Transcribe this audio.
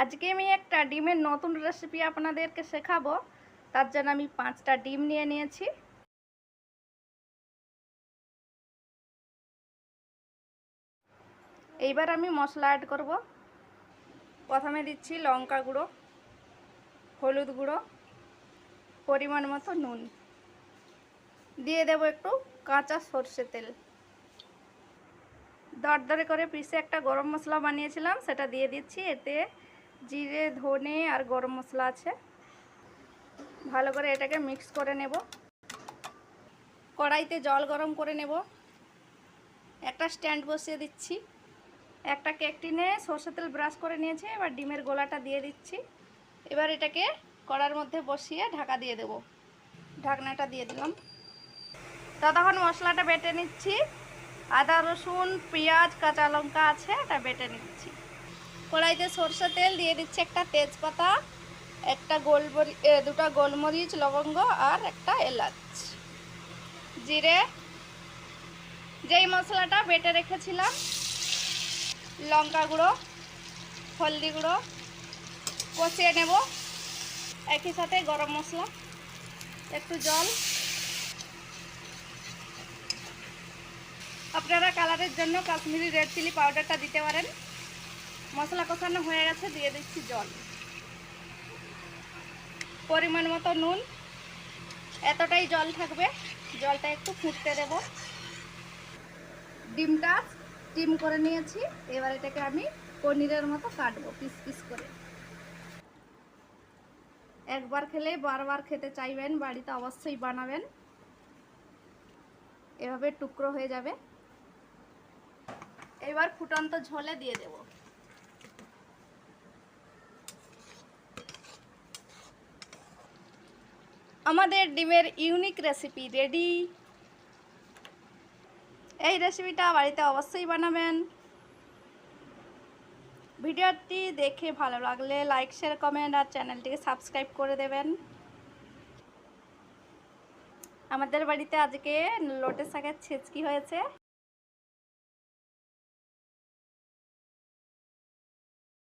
আজকে আমি একটা ডিমের নতুন রেসিপি আপনাদেরকে শেখাবো। তার জন্য আমি পাঁচটা ডিম নিয়ে নিয়েছি। এইবার আমি মশলা অ্যাড করব। প্রথমে দিচ্ছি লঙ্কা গুঁড়ো, হলুদ গুঁড়ো, পরিমাণ মতো নুন। দিয়ে দেবো একটু কাঁচা সর্ষে তেল। দরদরে করে পিসে একটা গরম মশলা বানিয়েছিলাম, সেটা দিয়ে দিচ্ছি। এতে জিরে, ধনে আর গরম মশলা আছে। ভালো করে এটাকে মিক্স করে নেব। কড়াইতে জল গরম করে নেব। একটা স্ট্যান্ড বসিয়ে দিচ্ছি। একটা কেক টিনে সর্ষে তেল ব্রাশ করে নিয়েছি, এবার ডিমের গোলাটা দিয়ে দিচ্ছি। এবার এটাকে কড়ার মধ্যে বসিয়ে ঢাকা দিয়ে দেব। ঢাকনাটা দিয়ে দিলাম। ততক্ষণ মশলাটা বেটে নিচ্ছি। আদা, রসুন, পেঁয়াজ, কাঁচা লঙ্কা আছে, এটা বেটে নিচ্ছি। কড়াইতে সরষে তেল দিয়ে দিচ্ছি একটা তেজপাতা, একটা গোলমরি দুটো গোলমরিচ, লবঙ্গ আর একটা এলাচ। জিরে, যেই মশলাটা বেটে রেখেছিলাম, লঙ্কা গুঁড়ো, হলদি গুঁড়ো কষিয়ে নেব। একই সাথে গরম মশলা, একটু জল। আপনারা কালারের জন্য কাশ্মীরি রেড চিলি পাউডারটা দিতে পারেন। মশলা কষানো হয়ে গেছে, দিয়ে দিচ্ছি জল। পরিমাণ মতো নুন, এতটাই জল থাকবে। জলটা একটু ফুটতে দেব। ডিমটা স্টিম করে নিয়েছি, এবার এটাকে আমি পনিরের মতো কাটবো, পিস পিস করে। একবার খেলে বারবার খেতে চাইবেন, বাড়িতে অবশ্যই বানাবেন। এভাবে টুকরো হয়ে যাবে। এবার ফুটন্ত ঝোলে দিয়ে দেব। আমাদের ডিমের ইউনিক রেসিপি রেডি এই রেসিপিটা বাড়িতে অবশ্যই বানাবেন। ভিডিওটি দেখে ভালো লাগলে লাইক শেয়ার কমেন্ট আর চ্যানেলটিকে সাবস্ক্রাইব করে দেবেন। আমাদের বাড়িতে আজকে লোটে শাকের ছেচকি হয়েছে।